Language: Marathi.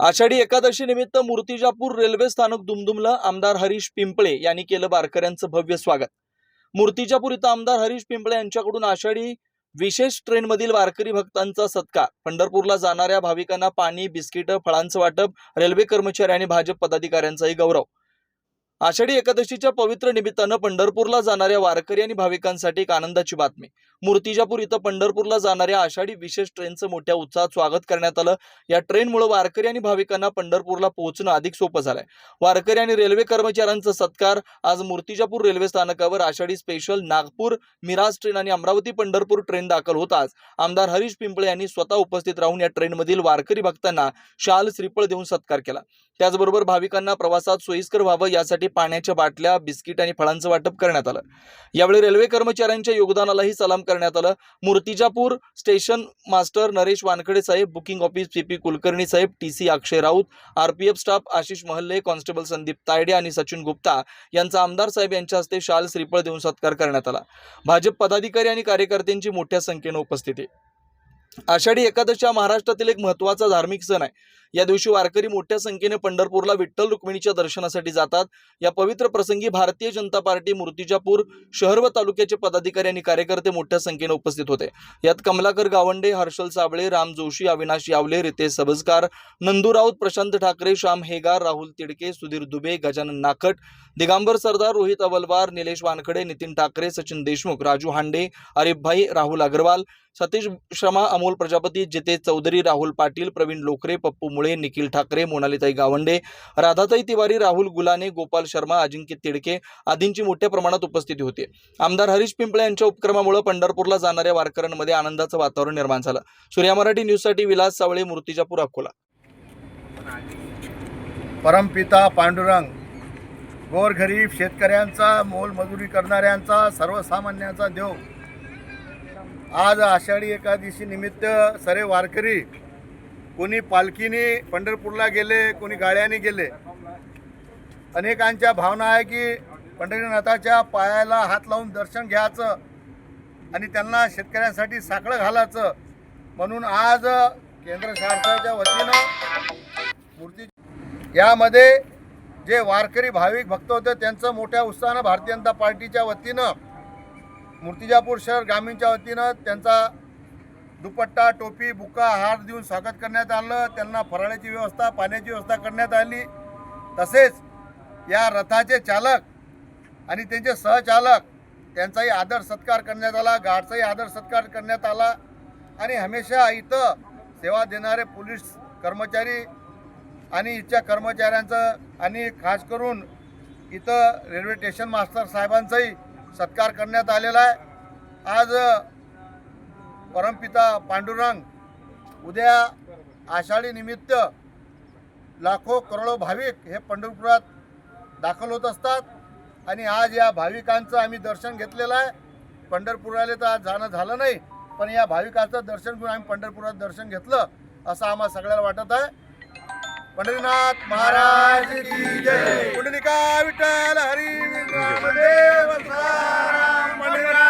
आषाढी एकादशी निमित्त मूर्तिजापूर रेल्वे स्थानक दुमदुमला आमदार हरीश पिंपळे यांनी केलं वारकऱ्यांचं भव्य स्वागत. मूर्तिजापूर इथं आमदार हरीश पिंपळे यांच्याकडून आषाढी विशेष ट्रेनमधील वारकरी भक्तांचा सत्कार. पंढरपूरला जाणाऱ्या भाविकांना पाणी बिस्किटं फळांचं वाटप रेल्वे कर्मचारी आणि भाजप पदाधिकाऱ्यांचाही गौरव. आषाढी एकादशीच्या पवित्र निमित्तानं पंढरपूरला जाणाऱ्या वारकरी आणि भाविकांसाठी एक आनंदाची बातमी. मूर्तिजापूर इथं पंढरपूरला जाणाऱ्या आषाढी विशेष ट्रेनचं मोठ्या उत्साहात स्वागत करण्यात आलं. या ट्रेनमुळे वारकरी आणि भाविकांना पंढरपूरला पोहोचणं अधिक सोपं झालंय. वारकरी आणि रेल्वे कर्मचाऱ्यांचा सत्कार आज मूर्तिजापूर रेल्वे स्थानकावर आषाढी स्पेशल नागपूर मिराज ट्रेन आणि अमरावती पंढरपूर ट्रेन दाखल होताच आमदार हरीश पिंपळे यांनी स्वतः उपस्थित राहून या ट्रेनमधील वारकरी भक्तांना शाल श्रीफळ देऊन सत्कार केला. त्याचबरोबर भाविकांना प्रवासात सोयीस्कर व्हावं यासाठी पाण्याच्या बाटल्या बिस्किट आणि फळांचं वाटप करण्यात आलं. यावेळी रेल्वे कर्मचाऱ्यांच्या योगदानालाही सलाम करण्यात आलं. मूर्तिजापूर स्टेशन मास्टर नरेश वानखडे साहेब booking office P P Kulkarni साहेब T C Akshay Raut RPF staff Ashish Mahalle constable Sandeep Tayde आणि सचिन गुप्ता यांचा आमदार साहेब यांच्या हस्ते शाल श्रीफळ देऊन सत्कार करण्यात आला. भाजप पदाधिकारी आणि कार्यकर्त्यांची मोठ्या संख्येनं उपस्थिती. आषाढी एकादशी हा महाराष्ट्रातील एक महत्त्वाचा धार्मिक सण आहे. या दिवशी वारकरी मोठ्या संख्येने पंढरपूरला विठ्ठल रुक्मिणीच्या दर्शनासाठी जातात. या पवित्र प्रसंगी भारतीय जनता पार्टी मूर्तिजापूर शहर व तालुक्याचे पदाधिकारी आणि कार्यकर्ते मोठ्या संख्येने उपस्थित होते. यात कमलाकर गावंडे हर्षल साबळे राम जोशी अविनाश यावले रितेश सबजकार नंदू राऊत प्रशांत ठाकरे श्याम हेगार राहुल तिडके सुधीर दुबे गजानन नाकट दिगांबर सरदार रोहित अवलवार निलेश वानखडे नितीन ठाकरे सचिन देशमुख राजू हांडे आरिफभाई राहुल अग्रवाल सतीश शर्मा अमोल प्रजापती जितेश चौधरी राहुल पाटील प्रवीण लोकरे पप्पू मुळे निखिल ठाकरे मोनालीताई गावंडे राधाताई तिवारी राहुल गुलाने गोपाल शर्मा अजिंक्य तिडके आदींची मोठ्या प्रमाणात उपस्थिती होती. आमदार हरीश पिंपळे यांच्या उपक्रमामुळे पंढरपूरला जाणाऱ्या वारकऱ्यांमध्ये आनंदाचं वातावरण निर्माण झालं. सूर्या मराठी न्यूजसाठी विलास सावळे मूर्तिजापूर अकोला. परमपिता पांडुरंग गोरगरीब शेतकऱ्यांचा मोलमजुरी करणाऱ्यांचा सर्वसामान्यांचा देव. आज आषाढी एकादशी निमित्त सरे वारकरी कोणी पालखीने पंढरपूरला गेले कोणी गाड्याने गेले. अनेकांच्या भावना आहे की पंढरीनाथाच्या पायाला हात लावून दर्शन घ्यायचं आणि त्यांना शेतकऱ्यांसाठी साखळं घालायचं. म्हणून आज केंद्र शासनाच्या वतीनं मूर्ती यामध्ये जे वारकरी भाविक भक्त होते त्यांचं मोठ्या उत्साहानं भारतीय जनता पार्टीच्या वतीनं मूर्तिजापूर शहर ग्रामीणच्या वतीनं त्यांचा दुपट्टा टोपी बुका हार देऊन स्वागत करण्यात आलं. त्यांना फराळाची व्यवस्था पाण्याची व्यवस्था करण्यात आली. तसेच या रथाचे चालक आणि त्यांचे सहचालक त्यांचाही आदर सत्कार करण्यात आला गार्डचाही आदर सत्कार करण्यात आला. आणि हमेशा इथं सेवा देणारे पोलीस कर्मचारी आणि इथच्या कर्मचाऱ्यांचं आणि खास करून इथं रेल्वे स्टेशन मास्टर साहेबांचाही सत्कार करण्यात आलेला आहे. आज परमपिता पांडुरंग उद्या आषाढी निमित्त लाखो करोडो भाविक हे पंढरपुरात दाखल होत असतात. आणि आज या भाविकांचं आम्ही दर्शन घेतलेलं आहे. पंढरपुराला तर आज जाणं झालं नाही पण या भाविकांचं दर्शन घेऊन आम्ही पंढरपुरात दर्शन घेतलं असं आम्हाला सगळ्याला वाटत आहे. पंढरीनाथ महाराज की जय. पुंडलिका विठ्ठल हरी नामदेव पंढरीनाथ